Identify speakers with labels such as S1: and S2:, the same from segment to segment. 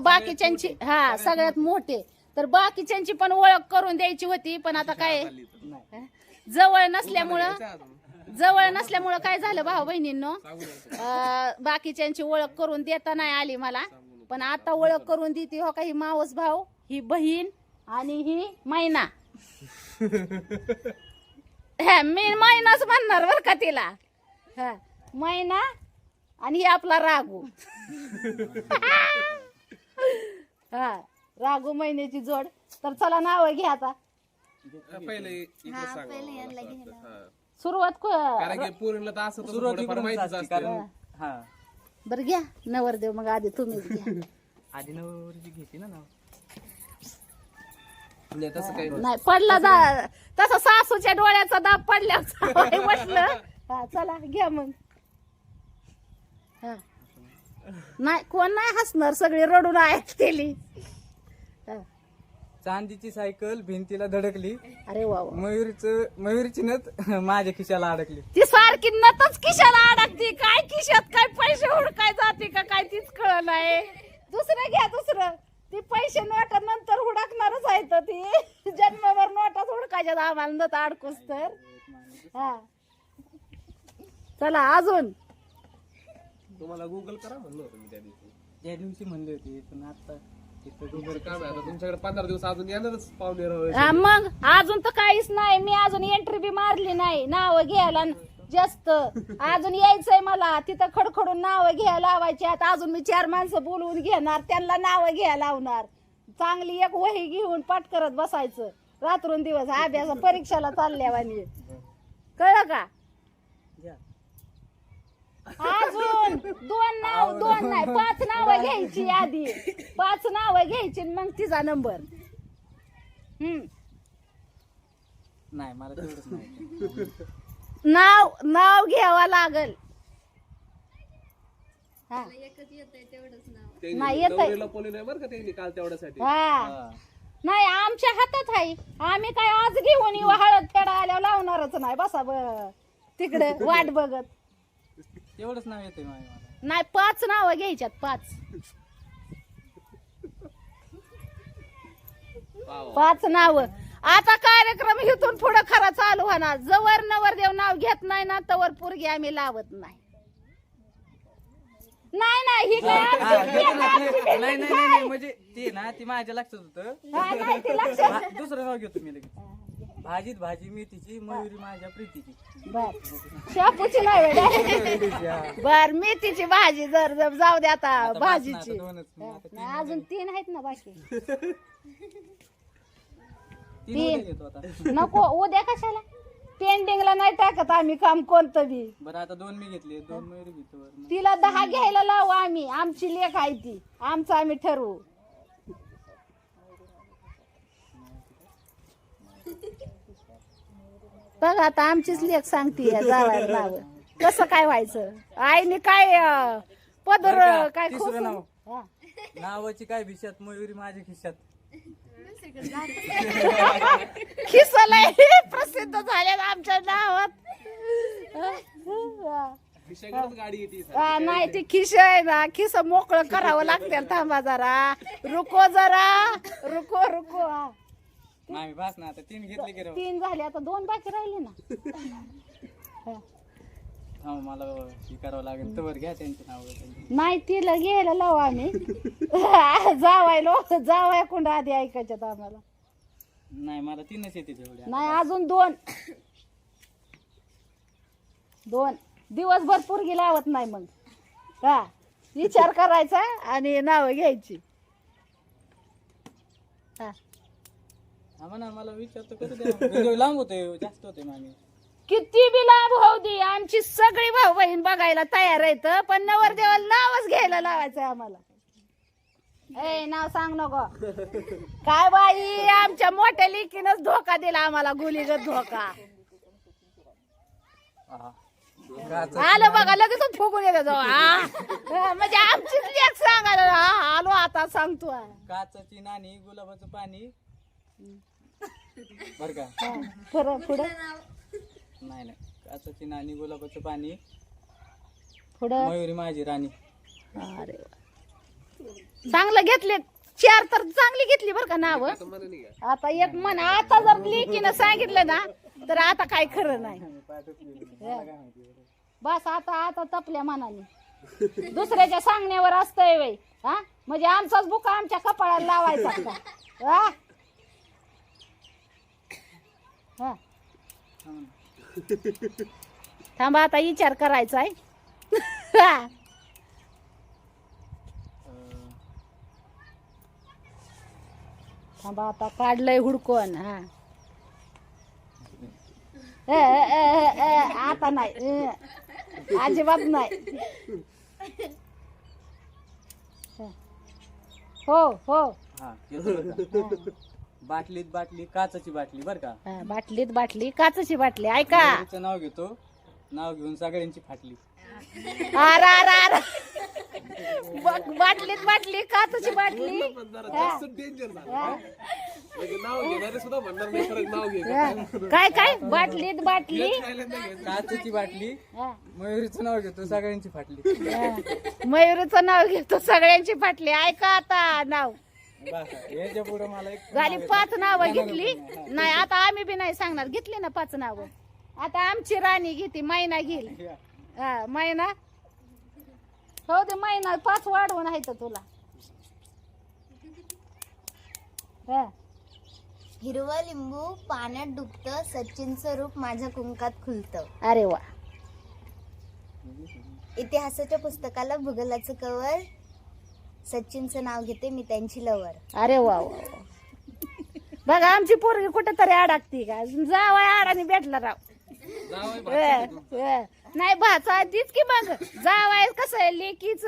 S1: बाकीच्यांची हा सगळ्यात मोठे. तर बाकीच्यांची पण ओळख करून द्यायची होती पण आता काय? जवळ नसल्यामुळं जवळ नसल्यामुळं काय झालं भाऊ बहिणींनो? बाकीच्यांची ओळख करून देता नाही आली मला. पण आता ओळख करून देते हो का ही मावस भाऊ ही बहीण आणि ही मैना. हा, मी मैनाच म्हणणार बर का तिला. हा मैना आणि ही आपला रागू. हा रागू महिन्याची जोड. तर चला नाव घ्या आता.
S2: पहिले इकडं सांगा हा.
S1: सुरुवात
S2: कारण
S1: क-
S2: की पोरीला तर असं तसं
S3: सुरुवात
S2: थोडंफार
S3: इकडूनच
S2: माहितीच
S3: असते,
S2: असते.
S3: कारण हा.
S1: बरं घ्या नवरदेव मग आधी तुम्हीच घ्या.
S3: आधी नवरीची घेते ना नाव.
S2: म्हणजे तसं काही नसतं.
S1: नाही पडला दा तसा सासूच्या डोळ्याचा दाब पडल्यावर म्हटलं. हा चला घ्या मग. हा. नाही कोण नाही हसणार सगळी रडून ऐकतेली हा.
S3: चांदीची सायकल भिंतीला धडकली.
S1: अरे वा वा.
S3: मयुरीच मयुरीची नथ माझ्या खिशाला अडकली.
S1: ती सारखी नतच खिशाला अडकती. काय खिशात काय पैसे हुडकाय जाते का काय तीच कळ नाही दुसरं घ्या दुसरं. ती पैसे नोट नंतर हुडकणारच आहे तर ती. जन्मभर नोटाच हुडकायच्या आम्हाला नत अडकूस तर. हा. चला अजून.
S2: तुम्हाला गुगल करा म्हणलं होतं मी त्या दिवशी.
S3: त्या दिवशी म्हणले होते पण आता तिथं
S2: तुमचं काम आहे आता तुमच्याकडे पंधरा दिवस अजून येणारच पाहुणे राव.
S1: हा, मग अजून तर काहीच नाही मी अजून एंट्री बी मारली नाही नाव घ्यायला न- जास्त. अजून यायचंय मला तिथं खडखडून नाव घ्यायला लावायची. आता अजून मी चार माणसं बोलवून घेणार त्यांना नाव घ्यायला लावणार. चांगली एक वही घेऊन पाठ करत बसायचं. रात्रून दिवस अभ्यास परीक्षाला चालल्यावानी. कळलं का. अजून दोन नाव दोन नाही पाच नावं घ्यायची आधी. पाच नावं घ्यायची आणि मग तिचा नंबर. हम्म.
S3: नाही मला तेवढंच नाही
S1: नाव नाव घ्यावं लागल. हा.
S2: त्यांनी
S1: नाही, येतंय.
S2: गौरीला पोली नाही बरं का त्यांनी काल तेवढ्यासाठी.
S1: हा. नाही आमच्या हातात आहे. आम्ही काय आज घेऊन येऊ हळद फेडा आल्यावर लावणारच नाही. बसा ब तिकडे वाट बघत.
S3: तेवढंच नाव येते मला.
S1: नाही पाच नावं घ्यायच्यात पाच. पाच नाव. आता कार्यक्रम इथून पुढे खरा चालू होणार. जवळ नवरदेव नाव घेत नाही ना तवर पोरगी आम्ही लावत नाही. नाही नाही ही काय आमची
S3: नाही
S1: लेक
S3: नाही नाही नाही, म्हणजे ते ना ती माझ्या लक्षात होतं.
S1: हा, नाही ती लक्षात
S3: भा- दुसरं नाव घेतो मी लगेच. भाजीत भाजी मेथीची मयुरी माझ्या प्रीतीची.
S1: बर. शापूची नाही बर मेथीची भाजी जर जर जाऊ दे आता भाजीची.
S3: आता दोनच. मग आता
S1: नाही, अजून तीन आहेत ना बाकी.
S3: तीन उद्या घेतो आता.
S1: नको उद्या कशाला? पेंडिंगला नाही टाकत आम्ही काम कोणतं बी.
S3: बरं आता दोन मी घेतले दोन मयुरी घेतो. बरं.
S1: तिला दहा घ्यायला लावू आम्ही. आमची लेख आहे ती. आमचं आम्ही ठरवू. बघ आता आमचीच लेख सांगते जावायला नाव कसं काय व्हायचं? आईने काय अं, पदर
S3: बरं का?
S1: काय
S3: तिसरं
S1: खोसून-
S3: नाव.
S1: हा.
S3: नावाची काय भिशात मयुरी माझ्या खिशात.
S1: खिसलंय प्रसिद्ध झाले आमच्या नावात.
S2: खिशाकडेच गाडी येते
S1: हा, नाही ते खिस आहे ना खिस मोकळं करावं लागतं. थांबा जरा. रुको जरा. रुको रुको. हा.
S3: बस ना आता तीन घेतले की राव
S1: तीन झाले आता दोन बाकी राहिले ना. हा.
S3: थांब मला हे करावं लागेल. तवर घ्या त्यांची नाव
S1: नाही तिला घ्यायला लावू आम्ही. जावायलो जावाय कुंड आधी ऐकायच्यात आम्हाला.
S3: नाही मला तीनच येते तेवढ्या
S1: नाही अजून दोन. दोन. दिवसभर पोरगी लावत नाही मग. हा विचार करायचा आणि नाव घ्यायची. हा.
S3: आम्हा ना मला विचारतो करू द्या. व्हिडिओ लांब होते जास्त होते मामी
S1: किती बी लाभ होऊ दे आमची सगळी भाऊ बहीण बघायला तयार आहेत पण नवरदेवाला नावच घ्यायला लावायचंय आम्हाला. ए नाव सांग नको. काय बाई आमच्या मोठ्या लेकीनच धोका दिला आम्हाला गुलीगत धोका. आलं बघा लगेच फुगून येतो तो. हा, म्हणजे आमचीच लेख सांगायला हा, आलो आता सांगतो.
S3: काचाची नाणी गुलाबाचं पाणी बर का?
S1: पुढं. पुढं
S3: नाही नाही. काचाची नाणी गुलाबाचं पाणी
S1: पुढं.
S3: मयुरी माझी राणी.
S1: अरे वा. चांगलं घेतले चार तर चांगली घेतली बरं का नाव.
S2: आता
S1: एक म्हण आता जर लेकीनं सांगितलं ना तर आता काय खरं नाही. बस आता आता तपल्या मनाने. दुसऱ्याच्या सांगण्यावर असतंय वय हा? म्हणजे आमचाच बुका आमच्या कपाळाला लावायचा. का? हा? हा. थांबा आता विचार करायचा आहे हा. थांबा आता काढलंय हुडकून हा आता नाही ए, अजिबात नाही हो हो
S3: हा? बाटलीत बाटली काचाची बाटली बर का?
S1: हा, बाटलीत बाटली काचची बाटली ऐका.
S3: तिचं नाव घेतो. नाव घेऊन सगळ्यांची फाटली.
S1: आर आर आर. ब- बाटलीत बाटली काचची बाटली.
S2: डेंजर म्हणजे नाव घेणारे सुद्धा म्हणणार नाही खरं नाव घे.
S1: हा. काय काय? बाटलीत बाटली.
S3: काचाची बाटली.
S1: हा,
S3: मयुरीचं नाव घेतो सगळ्यांची फाटली.
S1: हा. मयुरीचं नाव घेतो सगळ्यांची बाटली ऐका आता नाव.
S3: याच्यापुढे मला एक
S1: झाली पाच नावं घेतली. नाही आता आम्ही बी नाही सांगणार. घेतली ना पाच नावं. आता आमची राणी घेते मैना घेईल. हा मैना. हो ते मैना पाच वाढवून आहे तर तुला. हा.
S4: हिरवं लिंबू पाण्यात डुबतं सचिनचं रूप माझ्या कुंकात खुलतं.
S1: अरे वा.
S4: इतिहासाच्या पुस्तकाला भूगोलाचं कवर सचिनचं नाव घेते मी त्यांची लवर
S1: अरे वा वा वा. बघा आमची पोरगी कुठेतरी अडकती का? जावाय अडाणी भेटला राव. नाही भाचा तीच की मग. जावाय कसं आहे लेकीच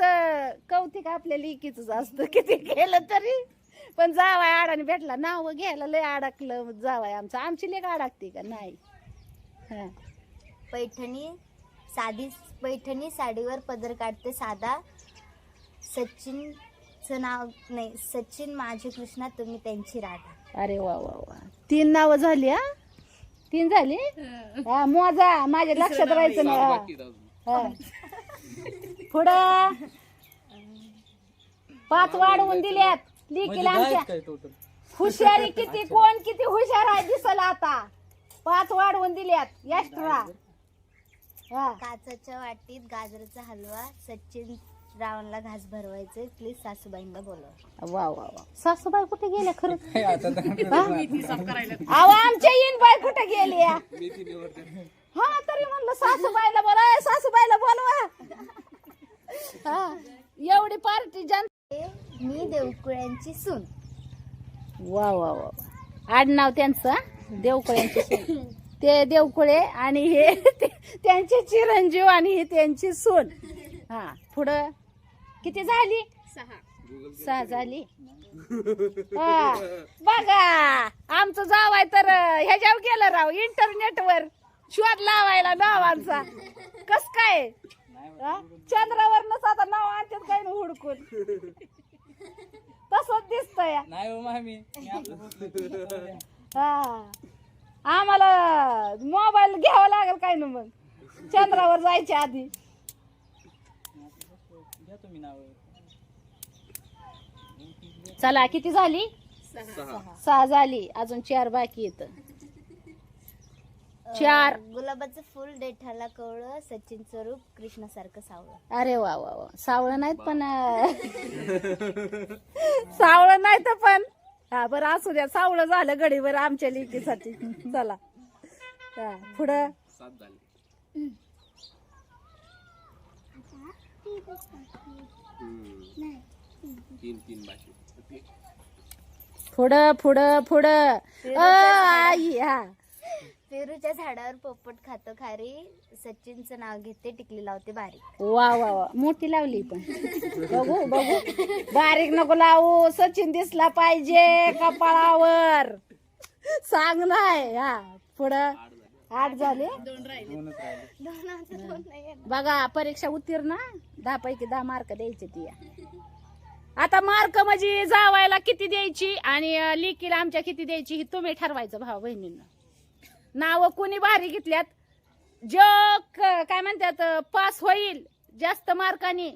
S1: कौतिक आपल्या लेकीच असतं. किती केलं तरी. पण जावाय अडाणी भेटला. नाव घ्यायला लय अडकलं. जावाय आमचं. आमची लेख अडकती का? नाही. हा.
S4: पैठणी साधी पैठणी साडीवर पदर काढते साधा. सचिनचं नाव नाही सचिन माझे कृष्णा तुम्ही त्यांची राधा.
S1: अरे वा वा वा. तीन नावं झाली हा? तीन झाली? हा. मोजा. माझ्या लक्षात राहायचं ना हा. हा. पुढं? पाच वाढवून दिल्यात. लिकीला
S3: दहा
S1: आमच्या.
S3: आहेत काय टोटल
S1: हुशारी किती कोण किती हुशार आहे दिसल आता. पाच वाढवून दिल्यात. एक्स्ट्रा हा.
S4: काचाच्या वाटीत गाजराचा हलवा सचिन रावणला घास भरवायचे प्लीज सासूबाईंना बोलव.
S1: वा वा वा. सासूबाई कुठे गेल्या खरं? अहो आमच्या बाई कुठे गेली
S2: निवडते.
S1: हा तरी म्हणलं सासूबाईला बोला ए, सासूबाईला बोलवा. हा एवढी पार्टी जन
S4: मी देवकुळ्यांची सून.
S1: वा वा वा वा. आडनाव त्यांचं हा? देवकुळ्यांची सून. ते देवकुळे आणि हे ते- त्यांचे चिरंजीव आणि हे त्यांची सून. हा पुढं किती झाली? सहा. झाली. हा. बघा आमचं जावाय तर ह्याच्यावर गेलं राव इंटरनेटवर. शोध लावायला नावांचा. कस काय? चंद्रावरनच आता नाव आणतात काय ना हुडकून? तसंच दिसतंय.
S3: नाही हो मामी. मी आपलं बोलतोय.
S1: हा. आम्हाला मोबाईल घ्यावा लागेल काय ना मग? चंद्रावर जायच्या आधी.
S3: घ्या तुम्ही नाव.
S1: चला किती झाली?
S2: सहा.
S1: सहा. झाली. अजून चार बाकी येत चार.
S4: गुलाबाचं फुल देठाला कवळं सचिनचं रूप कृष्णासारखं सावळं.
S1: अरे वा वा वा. सावळं नाहीत पण सावळं नाही तर पण. हा बरं असू द्या. सावळं झालं गडीवर आमच्या लेकीसाठी. चला. हा पुढं.
S2: सात झाले. तीन तीन बाकी
S1: पुढं पुढं पुढं. अ, आई हा.
S4: पेरूच्या झाडावर पोपट खातो खारी. सचिनचं नाव घेते टिकली लावते बारीक.
S1: वा वा वा. मोठी लावली पण. बघू बघू. बारीक नको लावू. सचिन दिसला पाहिजे कपाळावर. सांग नाही हा पुढं. आठ झाले?
S3: दोनच राहिले.
S1: बघा परीक्षा उत्तीर्ण दहा पैकी दहा मार्क द्यायचे ती. आता मार्क म्हणजे जावायला किती द्यायची आणि अं, लेकीला आमच्या किती द्यायची ही तुम्ही ठरवायचं भाऊ बहिणींना. नाव कोणी भारी घेतल्यात? जो काय म्हणतात पास होईल जास्त मार्काने.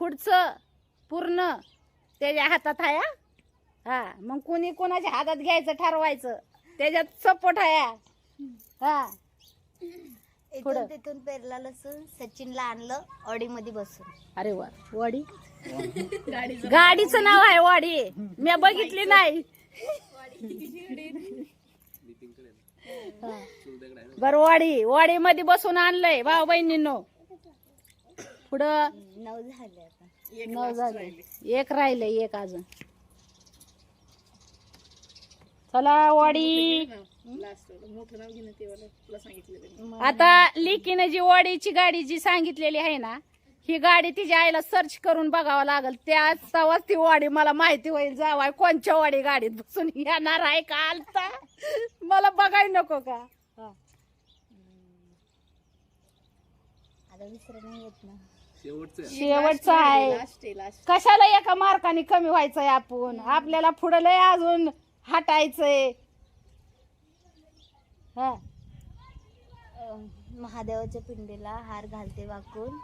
S1: पुढचं पूर्ण त्याच्या हातात आहे हा. मग कुणी कोणाच्या हातात घ्यायचं ठरवायचं? त्याच्यात सपोर्ट आहे हा.
S4: इथून तिथून पेरला लसूण सचिनला आणलं ऑडी मध्ये बसून.
S1: अरे वा. वाडी? गाडीचं नाव आहे वाडी. मी बघितली नाही. बर वाडी. वाडी मध्ये बसून आणलंय. भाऊ बहिणींनो. पुढं?
S4: नऊ झाले आता.
S1: नऊ झाले. एक राहिलंय एक अजून. चला वाडी. आता लिकीनं जी वाडीची गाडी जी सांगितलेली आहे ना ही गाडी तिच्या आईला सर्च करून बघावं लागल. त्याच तेव्हाच ती वाडी मला माहिती होईल जावाय कोणच्या वाडी गाडीत बसून येणार आहे का आलता. मला बघाय नको का.
S4: आता विसर नाही येत ना.
S2: शेवटचं आहे.
S1: शेवटचं आहे. कशाला एका मार्काने कमी व्हायचंय आपण? आपल्याला पुढं लय अजून हटायचंय. हा.
S4: महादेवाच्या पिंडीला हार घालते वाकून.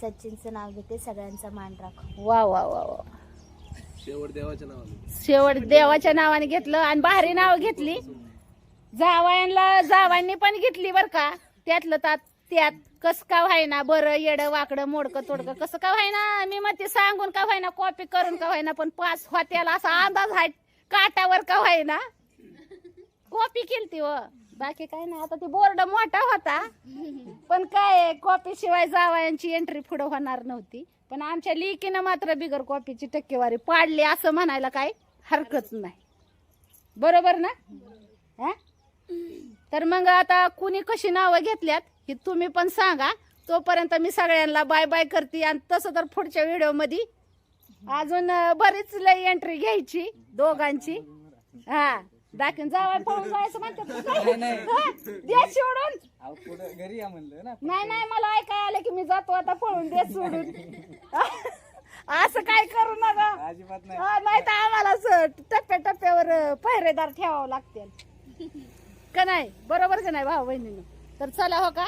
S4: सचिनचं नाव घेते सगळ्यांचा मान राखून.
S1: वा वा वा वा.
S2: शेवट देवाच्या नावाने
S1: शेवट देवाच्या नावाने घेतलं आणि भारी नाव घेतली. जावयांना जावांनी पण घेतली बर का. त्यातलं तात त्यात कस का व्हायना बरं येडं वाकडं मोडकं तोडकं कसं का व्हायना? मी मग ते सांगून का व्हायना कॉपी करून का व्हायना पण पास होत्याला असा अंदाज आहे काटावर का व्हायना? कॉपी केलती व. बाकी काय नाही आता ते बोर्ड मोठा होता. पण काय कॉपी शिवाय जावयांची एंट्री पुढे होणार नव्हती. पण आमच्या लिकीनं मात्र बिगर कॉपीची टक्केवारी पाडली असं म्हणायला काय हरकत नाही. बरोबर ना? हा? तर मग आता कुणी कशी नावं घेतल्यात हे तुम्ही पण सांगा. तोपर्यंत मी सगळ्यांना बाय बाय करते आणि तसं तर पुढच्या व्हिडिओमध्ये अजून बरीच लई एंट्री घ्यायची दोघांची. हा. दाखवून जावाय पळून जायचं म्हणतात. सोडून.
S3: अहो पुढं घरी या म्हणलं ना.
S1: नाही नाही मला ऐकाय आलं की मी जातो आता पळून दे सोडून. असं काय करू नका.
S3: अजिबात नाही.
S1: हा, नाही तर आम्हाला असं टप्प्या टप्प्यावर अं, पहिरेदार ठेवावं लागते का नाही? बरोबर का नाही भाऊ बहिणीनं? तर चला हो का?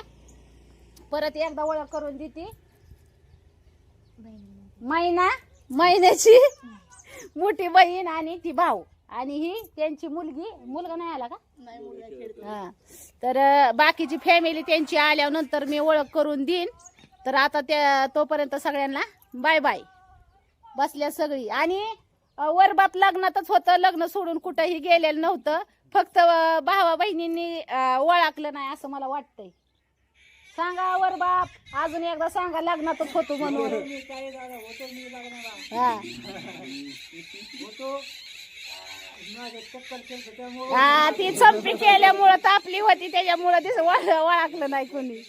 S1: परत एकदा ओळख करून देते. महिना महिन्याची मोठी बहीण आणि ती भाऊ. आणि ही त्यांची मुलगी मुलगा नाही आला का? हा. तर बाकीची फॅमिली त्यांची आल्यानंतर मी ओळख करून देईन. तर आता त्या तोपर्यंत सगळ्यांना बाय बाय बसल्या सगळी. आणि वरबात लग्नातच होतं. लग्न सोडून कुठंही गेलेलं नव्हतं. फक्त भावा बहिणींनी ओळखलं नाही असं मला वाटतंय. सांगा वर बाप अजून एकदा सांगा लग्नातच होतो म्हणून.
S3: काय दादा होतो मी लग्नाला.
S1: हा
S3: होतो माझ्या चक्कर केलं त्यामुळे
S1: हा ती चंपी केल्यामुळं तापली होती त्याच्यामुळं तिचं ओळखलं नाही कोणी.